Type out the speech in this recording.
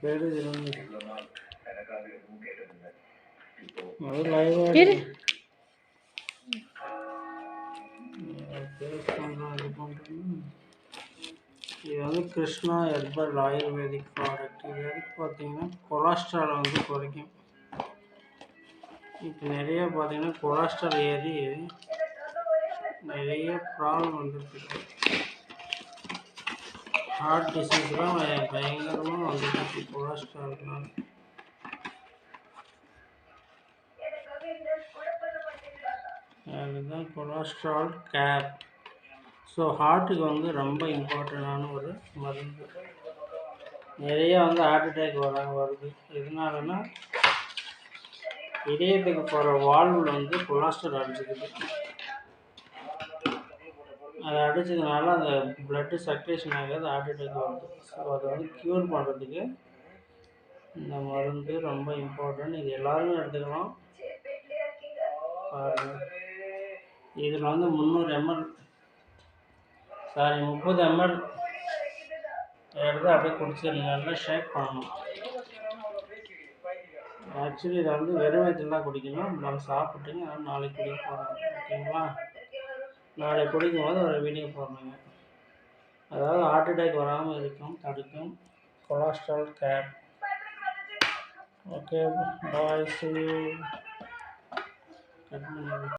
பேர் இது இது வந்து கிருஷ்ணா ஹெர்பல் ஆயுர்வேதிக் ப்ராடக்ட் இது எதுக்கு பார்த்தீங்கன்னா கொலஸ்ட்ரால் வந்து குறைக்கும். இப்போ நிறைய பார்த்தீங்கன்னா கொலஸ்ட்ரால் ஏறி நிறைய ப்ராப்ளம் வந்துருக்கு ஹார்ட் டிசீஸ்லாம் eh, பயங்கரமாக வந்துருக்கு கொலஸ்ட்ரால்னால அதுதான் கொலஸ்ட்ரால் கேர் ஸோ ஹார்ட்டுக்கு வந்து ரொம்ப இம்பார்ட்டண்டான ஒரு மருந்து. நிறைய வந்து ஹார்ட் அட்டாக் வர வருது. எதனாலனா இதயத்துக்கு போகிற வால்வில் வந்து கொலஸ்ட்ரால் அடிச்சுக்குது. அதை அடிச்சதுனால அந்த பிளட்டு சர்க்குலேஷன் ஆகாது ஹார்ட் அட்டாக் வருது ஸோ அதை வந்து க்யூர் பண்ணுறதுக்கு இந்த மருந்து ரொம்ப இம்பார்ட்டன்ட் இது எல்லாருமே எடுத்துக்கலாம். இதில் வந்து முந்நூறு எம்எல் சாரி முப்பது எம்எல் எடுத்து அப்படியே குடிச்சிருங்க. நல்லா ஷேக் பண்ணணும். ஆக்சுவலி இதை வந்து வெறும் வயிற்றுலாம் குடிக்கணும். நம்ம சாப்பிட்டுங்க அதனால் நாளைக்கு குடிக்க போகிறோம் ஓகேங்களா? நாளை குடிக்கும் போது ஒரு வீடியோ போடுறேங்க அதாவது ஹார்ட் அட்டாக் வராமல் இருக்கும் தடுக்கும். கொலஸ்ட்ரால் கேர் ஓகே பாய் சி கட்